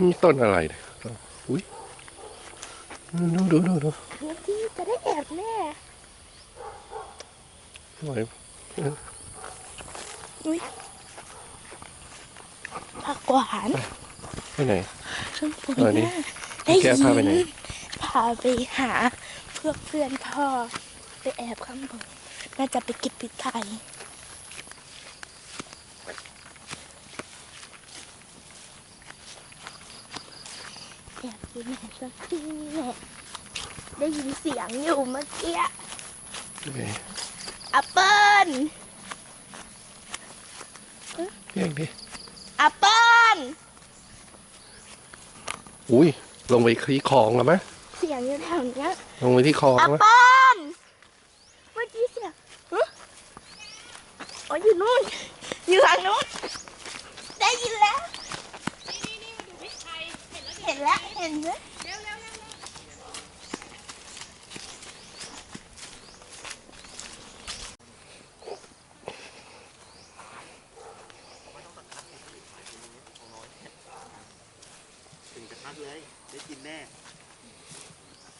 นี่ต้นอะไรเนี่ยต้นอุ้ยดูดูดูดูพื้นที่จะได้แอบแม่สวยผักหวานไปไหนข้างบนเออนี่น่ะพี่ได้แกพาไปไหนยินพาไปหาเพื่อนเพื่อนพ่อไปแอบข้างบนน่าจะไปเก็บพริกไทย แอบอยู่ไหนสักที่นี่แหละได้ยินเสียงอยู่เมื่อกี้ไหนแอปเปิ้ลเรียกดิแอปเปิ้ลอุ้ยลงไปที่คลองแล้วไหมเสียงอยู่แถวเนี้ยลงไปที่คลองแอปแล้วเปิ้ลเมื่อกี้เสียงฮะอ๋ออยู่นู่น อยู่ทางนู้น ได้ยินแล้ว เห็ นแล้วเห็นไหมถึงกระทัดเลย ได้กินแน่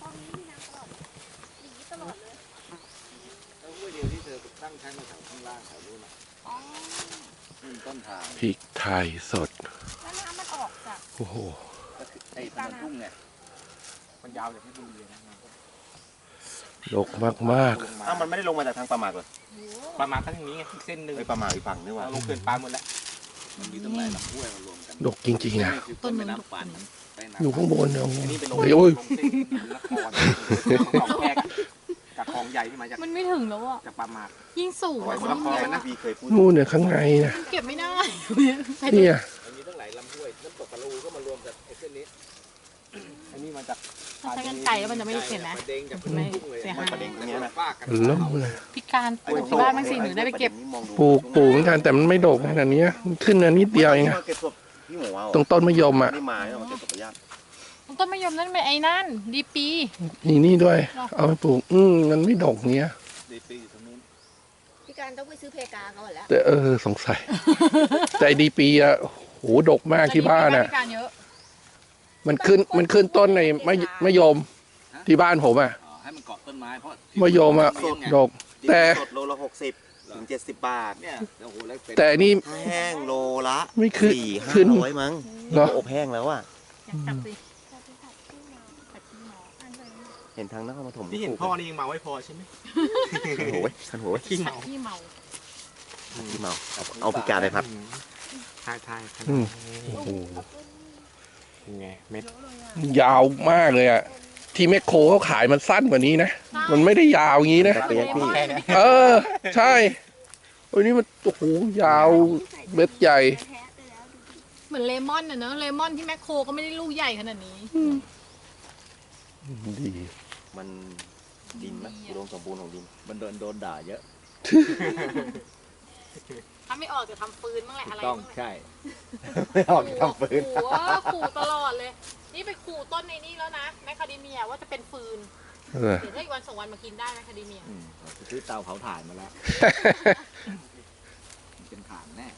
ตอนนี้มีน้ำตลอดหนีตลอดเลยแล้วห้วยเดียวที่เธอตั้งชั้นมาแถวข้างล่างแถวนู้นน่ะอ๋ออืมต้นทางพริกไทยสด แล้วน้ำมันออกจาก โอ้โห ก็คือไอ้ถนนทุ่งไงมันยาวจากที่บุรีนะดกมากมากอ้าวมันไม่ได้ลงมาจากทางปลาหมากเหรอปลาหมากก็ทางนี้ไงอีกเส้นหนึ่งไอ้ปลาหมากอีกฝั่งนี่หว่าเราลงเกินปลาหมดแล้วมันมีตรงไหนลำห้วยมารวมกันๆดกจริงๆนะคือต้นแม่น้ำปานใต้น้ำอยู่ข้างบนเนี่ยโอ้โหอันนี้เป็นลงเฮ้ยโอ้ยลงเส้นนครของแพกจากคลองใหญ่ที่มาจากมันไม่ถึงแล้วอะจากปลาหมากยิ่งสูงโอ้อะยคนละคลองกันนะพี่เคยพูดนู่นเนี่ยข้างในนะมันเก็บไม่ได้เนี่ยมันมีตั้งหลายลำห้วยน้ำตกกระลูก็มารวมกับไอ้เส้นนี้อันนี้มาจาก ถ้าใช้กันไก่แล้วมันจะไม่เห็นไหมประเด็งจากไม่ทุ่งเลยเสียหายประเด็งตรงนี้นะฟากกันมันล้มเลยพิการปลูกที่บ้านบางสิหนูได้ไปเก็บปลูกปลูกเหมือนกันแต่มันไม่ดกขนาดนี้มันขึ้นมานิดเดียวเองอะเก็บศพพี่หมูเอาตรงต้นมะยมอะนี่มาแล้วมาเก็บศพญาติต้นมะยมนั่นเป็นไอ้นั่นดีปีมีนี่ด้วย เอาไปปลูก อืมมันไม่ดกเนี้ยดีปีอยู่ตรงนู้นพี่การต้องไปซื้อเพกาเขาหมดแล้วแต่เออสงสัยแต่ไอ้ดีปีอะโหดกมากที่บ้านอะพิการเยอะ มันขึ้นมันขึ้นต้นในมะมะยมที่บ้านผมอะอ๋อให้มันเกาะต้นไม้เพราะมะยมอะดกแต่ สดโลละหกสิบถึงเจ็ดสิบบาท เนี่ยโอ้โหแล้วเป็นแต่อันนี่ แห้งโลละไม่ขึ้นสี่ห้าขึ้นร้อยมั้งเหรอ อบแห้งแล้วอะ อยากกลับสิเห็นทางนครปฐมที่เห็นพ่อนี่ยังเมาไม่พอใช่ไหมขันหัวไว้ขันหัวไว้ขี้เมาพี่เมาที่เมาเอาเอาพิการไปผัดทายทายอืม โอ้โห ไงเม็ดยาวมากเลยอะ ที่แมคโครเขาขายมันสั้นกว่านี้นะ มันไม่ได้ยาวอย่างนี้นะ เปียกพี่แค่เนี้ยเออ ใช่โอ้ยนี่มันโอ้โหยาวเม็ดใหญ่ เหมือนเลมอนน่ะเนอะเลมอนที่แมคโครก็ไม่ได้ลูกใหญ่ขนาดนี้ ดี มันดินไหมอุดมสมบูรณ์ของดิน มันโดนโดนด่าเยอะ ถ้าไม่ออกจะทำฟืนบ้างแหละอะไรต้องบ้างแหละใช่ ไม่ออกจะทำปืน ขู่ว่าขู่ตลอดเลย นี่ไปขู่ต้นในนี่แล้วนะแมคคาเดเมียว่าจะเป็นฟืนเออ เดี๋ยวถ้าอีกวันสองวันมากินได้แมคคาเดเมีย อืมซื้อเตาเผาถ่านมาแล้วเป็นถ่านแน่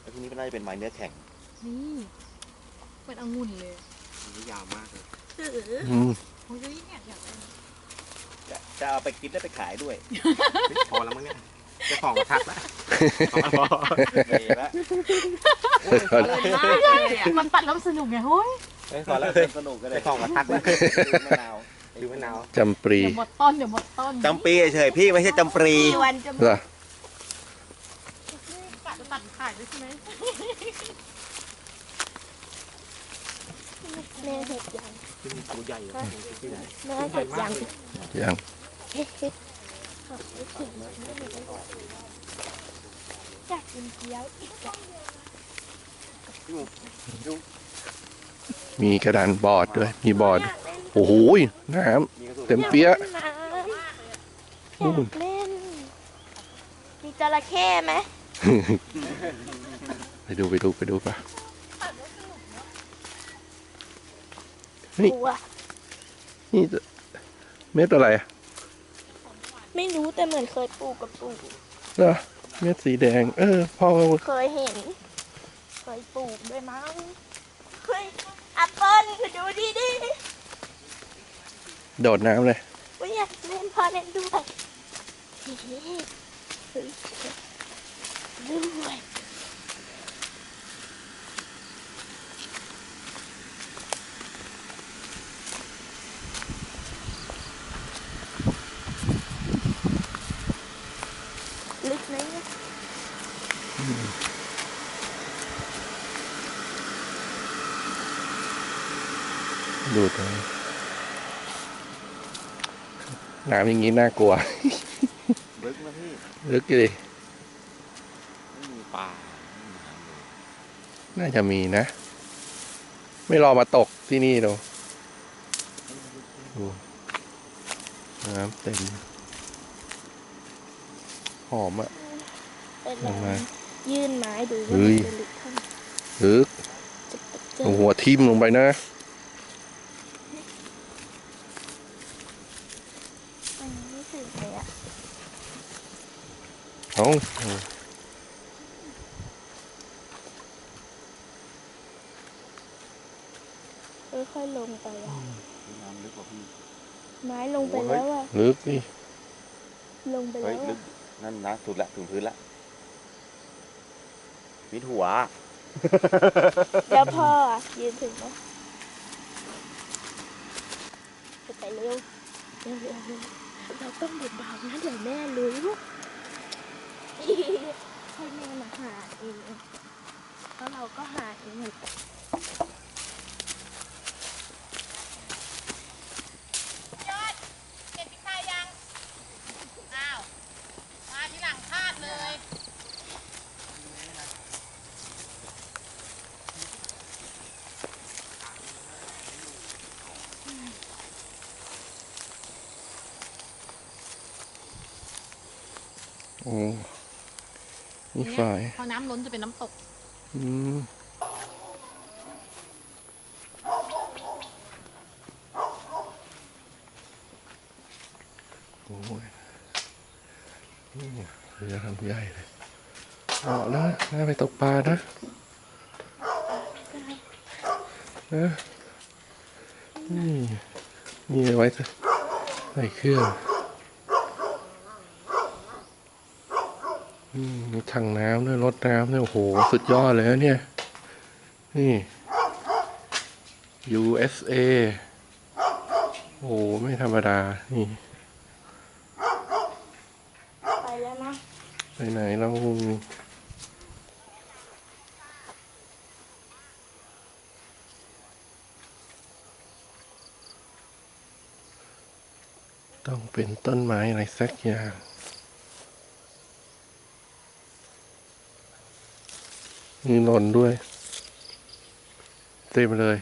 แล้วพวกนี้ก็น่าจะเป็นไม้เนื้อแข็งนี่เป็นองุ่นเลยนี่ยาวมากเลยอืมโอ้ยเนี่ยอยากได้จะจะเอาไปกินได้ไปขายด้วย พอแล้วมั้งเนี่ย เจ้าของทักแล้วเมย์ละเกินมากเลยอะมันปัดแล้วมันสนุกไงเฮ้ยพอแล้วสนุกก็เลยเจ้าของมาทักแล้วมะนาวดูมะนาวจำปรีเดี๋ยวหมดต้นเดี๋ยวหมดต้นจำปีเฉยๆพี่ไม่ใช่จำปรีกี่วันจะหมเหรดอกะจะตัดขายด้วยใช่ไหมแม่เห็ดยังที่มีตัวใหญ่เลยที่ไหนแม่เห็ดยังยัง เห็ดเห็ดขอบไม่ถึงเลยอยากกินเกี๊ยวอีกอะมีกระดานบอร์ดด้วย มีบอร์ดอยากเล่นโอ้โหน้มีกระสุนำเต็มเปี้ยะอยากเล่นน้ำอยากเล่น มีจระเข้ไหมไปดูไปดูไปดูปะกลัวนี่เม็ดอะไรอะ ไม่รู้แต่เหมือนเคยปลูกกับปลูกเหรอเม็ดสีแดง เออพ่อเคยเห็น เคยปลูกด้วยมั้งเฮ้ยแอปเปิ้ลคือดูดิดิโดดน้ำเลยว่าอยากเล่นพอเล่นด้วยเฮ้ยเฮ้ยด้วย ลึกไหมเนี่ย ดูดน้ำน้ำอย่างนี้น่ากลัว ลึกนะพี่ ลึกเลยไม่มีปลาไม่มีน้ำเลยน่าจะมีนะ ไม่รอมาตกที่นี่ดูดูน้ำเต็ม หอมอะเป็นลงมายื่นไม้ดูเฮ้ว่ายมันจะลึกเท่าไหร่ลึกจะเจอเอาหัวทิ่มลงไปนะ อันนี้ไม่ถึงเลยอะ เอาค่อยๆลงไปอะมีน้ำลึกกว่าพี่ ไม้ลงไปแล้วอะลึกนี่ลงไปเฮ้แล้ยวลึอะกนั่นนะสุดละถึงพื้นละมิดหัว แล้วพ่ออะยืนถึงไหมไปเร็วเร็วเร็วเร็วเราต้องเบาๆนะเดี๋ยวแม่รู้ ให้แม่มาหาเองแล้วเราก็หาเองยอดเก็บพริกไทยยังอ้าวมาทีหลังพลาดเลยโอ้ นี่ฝ่ายพอน้ำล้นจะเป็นน้ำตก อืมโอ้ยนี่เรือลำใหญ่เลยเหมาะนะน่าไปตกปลานะนะนี่นี่เอาไว้ใส่เครื่อง มมีถังน้ำด้วยรถน้ำด้วยโอ้โห สุดยอดเลยนะเนี่ย นี่ USA โอ้โห ไม่ธรรมดา นี่ ไปแล้วนะ ไปไหนเราต้องเป็นต้นไม้อะไรสักอย่าง มีหล่นด้วย เต็มเลย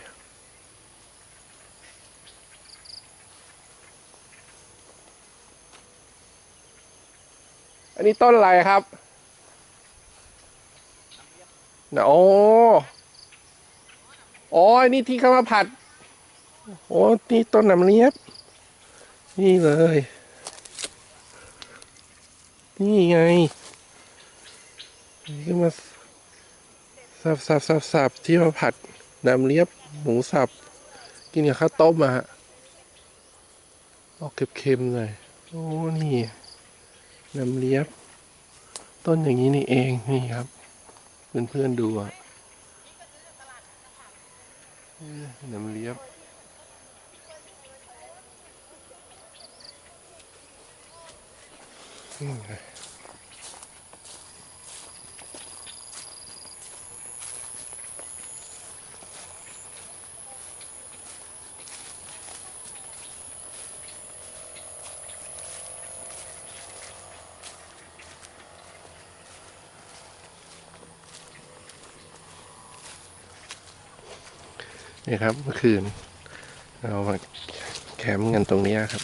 อันนี้ต้นอะไรครับนะโอ้อ๋ออันนี้ที่เขามาผัด โอ้นี่ต้นน้ำเลียบ นี่เลย นี่ไงนี่ก็มา สับสับสับสับที่มาผัดน้ำเลียบหมูสับ กินกับข้าวต้มอะฮะออกเค็มๆหน่อยโอ้นี่น้ำเลียบ ต้นอย่างนี้นี่เองนี่ครับ เพื่อนๆดูอะเออน้ำเลียบอื นี่ครับเมื่อคืน เรามาแคมป์กันตรงนี้ครับ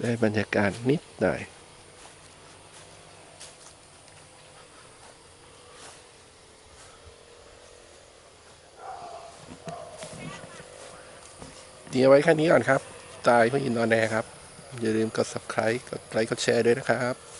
ได้บรรยากาศนิดหน่อยเดี๋ยวไว้แค่นี้ก่อนครับ ตายพระอินนอนแดครับ อย่าลืมกด subscribe กดไลค์ กดแชร์ด้วยนะครับ